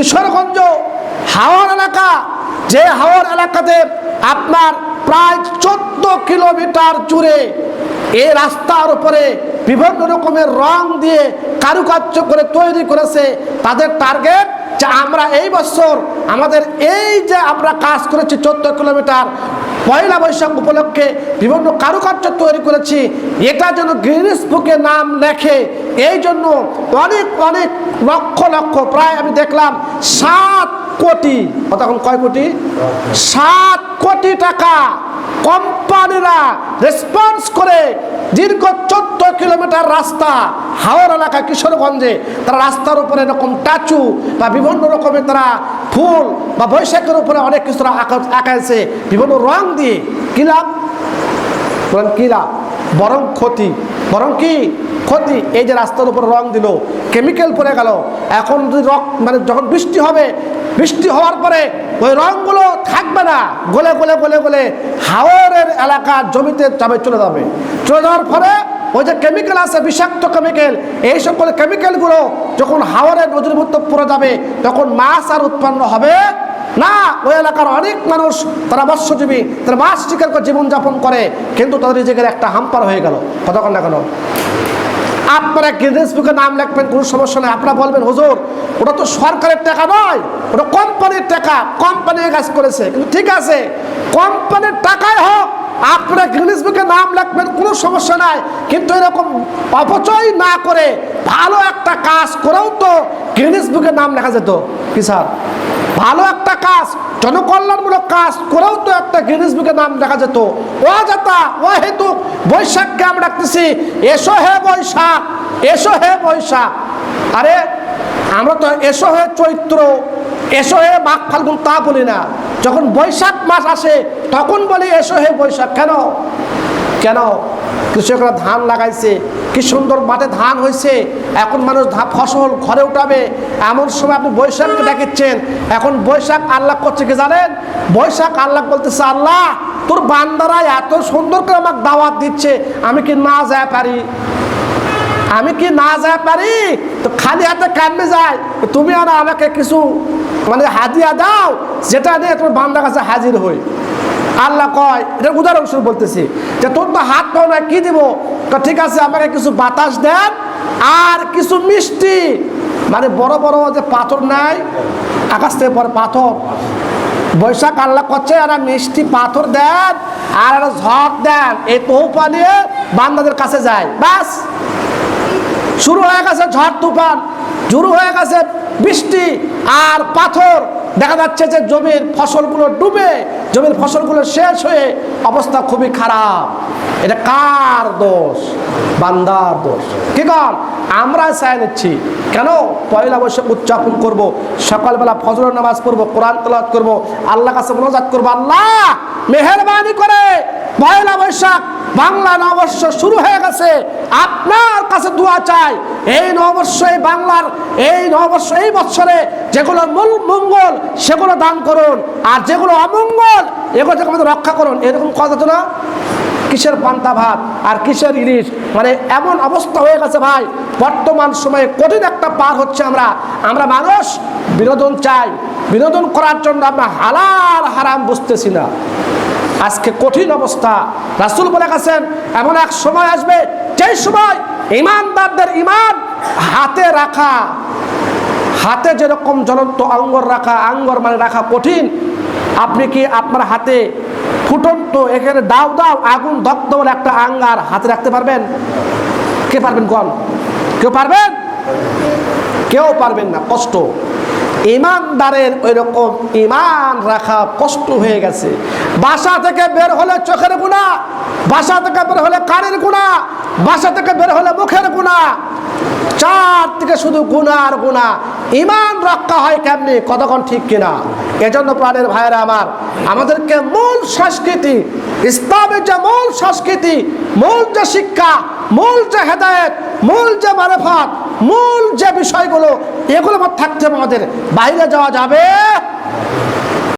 কিশোরগঞ্জ হাওয়ার এলাকা, যে হাওয়ার এলাকাতে আপনার প্রায় চোদ্দ কিলোমিটার জুড়ে এ রাস্তার উপরে বিভিন্ন রকমের রং দিয়ে কারুকার্য করে তৈরি করেছে, তাদের টার্গেট যে আমরা এই বছর আমাদের এই যে আমরা কাজ করেছি চোদ্দ কিলোমিটার পয়লা বৈশাখ উপলক্ষে বিভিন্ন কারুকার্য তৈরি করেছি, এটা যেন গ্রিনিস বুকে নাম লেখে, এই জন্য অনেক অনেক লক্ষ লক্ষ, প্রায় আমি দেখলাম সাত কোটি তখন কয় কোটি? সাত কোটি টাকা কোম্পানিরা রেসপন্স করে দীর্ঘ চোদ্দ কিলোমিটার রাস্তা হাওড় এলাকা কিশোরগঞ্জে। তারা রাস্তার উপরে এরকম টাচু বা বিভিন্ন রকমের তারা ফুল বা বৈশাখের উপরে অনেক কিছু আঁকাইছে। বিভিন্ন রং দিয়ে। কি লাভ? কি লাভ? বরং ক্ষতি। বরং কি? ক্ষতি। এই যে রাস্তার উপর রং দিল কেমিক্যাল পড়ে গেল। এখন যদি রক মানে যখন বৃষ্টি হবে, বৃষ্টি হওয়ার পরে ওই রংগুলো থাকবে না। গলে গলে গলে গলে হাওয়ারের এলাকার জমিতে যাবে, চলে যাবে। চলে যাওয়ার ফলে ওই যে কেমিক্যাল আছে, বিষাক্ত কেমিক্যাল এই সকল কেমিক্যালগুলো যখন হাওয়ারের নদীর মধ্যে পড়ে যাবে, তখন মাছ আর উৎপন্ন হবে না। ওই এলাকার অনেক মানুষ, তারা মৎস্যজীবী, তারা মাছ শিকার করে জীবনযাপন করে, কিন্তু তাদের নিজেদের একটা হাম্পার হয়ে গেল। কতক্ষণ না কেন? আপনারা গিনেস বুকে নাম লিখবেন, কোনো সমস্যা নেই। আপনারা বলবেন, হুজুর, ওটা তো সরকারের টাকা নয়, ওটা কোম্পানির টাকা, কোম্পানি কাজ করেছে। কিন্তু ঠিক আছে, কোম্পানির টাকায় হোক, আপনারা গিনেস বুকে নাম লিখবেন, কোনো সমস্যা নাই। কিন্তু এরকম অপচয় না করে ভালো একটা কাজ করেও তো গিনেস বুকে নাম লেখা যেত। কি স্যার? ভালো একটা কাজ, জনকল্যাণমূলক কাজ করেও তো একটা গিনিস বুকে নাম দেখা যেত। ও যাতা ও হেতু বৈশাখকে আমরা ডাকতেছি, এসো হে বৈশাখ, এসো হে বৈশাখ। আরে, আমরা তো এসো হে চৈত্র, এসো হে মাঘ ফাল্গুন তা বলি না। যখন বৈশাখ মাস আসে, তখন বলি এসো হে বৈশাখ। কেন? কেন? কৃষকরা ধান লাগাইছে, কি সুন্দর মাঠে ধান হয়েছে এখন মানুষ ফসল ঘরে উঠাবে। এমন সময় আপনি বৈশাখকে ডাকিচ্ছেন এখন বৈশাখ আল্লাহ করছে কি জানেন? বৈশাখ আল্লাহ বলতেছে, আল্লাহ, তোর বান্দারা এত সুন্দর করে আমাকে দাওয়াত দিচ্ছে, আমি কি না যায় পারি? আমি কি না যায় পারি? তো খালি হাতে কামে যায়? তুমি আর আমাকে কিছু মানে হাদিয়া দাও, যেটা নিয়ে তোমার বান্দার কাছে হাজির হই। আল্লাহ কয়, এটা উদাহরণস্বরূপ বলতেছি, যে তোর তো হাত পাও না কি দিব? ঠিক আছে, আমাকে কিছু বাতাস দেন, আর কিছু মিষ্টি। মানে বড় বড় যে পাথর নাই, আকাশ থেকে পরে পাথর। বৈশাখ আল্লাহ করছে আর মিষ্টি পাথর দেন, আর একটা ঝড় দেন, এই তৌপা নিয়ে বান্দাদের কাছে যায়। বাস শুরু হয়ে গেছে ঝড় তুফান, শুরু হয়ে গেছে বৃষ্টি আর পাথর দেখা যাচ্ছে যে জমির ফসলগুলো ডুবে, জমির ফসলগুলো শেষ হয়ে অবস্থা খুবই খারাপ। এটা কার দোষ? বান্দার দোষ। কি কর আমরা চাই নিচ্ছি কেন? পয়লা বৈশাখ উদযাপন করব, সকালবেলা ফজর নামাজ পড়ব, কোরআন তলাত করব আল্লাহ কাছে মনোজাত করব। আল্লাহ মেহরবানি করে পয়লা বৈশাখ, বাংলা নববর্ষ শুরু হয়ে গেছে। আপনার কাছে দোয়া চাই, এই নববর্ষ, এই বাংলার এই নববর্ষ, এই বছরে যেগুলো মূল মঙ্গল, সেগুলো দান করুন। আর যেগুলো অমঙ্গল, এগুলো থেকে আমাদের রক্ষা করুন। এরকম কথা তো না? কিসের পান্তা ভাত আর কিসের ইলিশ? মানে এমন অবস্থা হয়ে গেছে ভাই, বর্তমান সময়ে কঠিন একটা পার হচ্ছে আমরা। আমরা মানুষ, বিনোদন চাই। বিনোদন করার জন্য আমরা হালাল হারাম বুঝতেছি না। আজকে কঠিন অবস্থা। রাসুল বলে গেছেন, এমন এক সময় আসবে যেই সময় ইমানদারদের ইমান হাতে রাখা, হাতে যেরকম জ্বলন্ত আঙ্গর রাখা, আঙ্গর মানে রাখা কঠিন। আপনি কি আপনার হাতে ফুটন্ত, এখানে দাও দাও, আগুন দগ্ধ বলে একটা আঙ্গার হাতে রাখতে পারবেন? কে পারবেন কন কেউ পারবেন? কেউ পারবেন না, কষ্ট। ইমানদারের ওই রকম ইমান রাখা কষ্ট হয়ে গেছে। বাসা থেকে বের হলে চোখের গুণা, বাসা থেকে বের হলে কানের গুণা, বাসা থেকে বের হলে মুখের গুণা। চার থেকে শুধু গুণা আর গুণা। ইমান রক্ষা হয় কেমনি? কতক্ষণ ঠিক কিনা? এজন্য প্রাণের ভাইয়েরা আমার, আমাদেরকে মূল সংস্কৃতি, ইসলামের যে মূল সংস্কৃতি, মূল যে শিক্ষা, মূল যে হেদায়েত, মূল যে মারেফাত মূল যে বিষয়গুলো এগুলো আমার থাকতে হবে আমাদের। বাইরে যাওয়া যাবে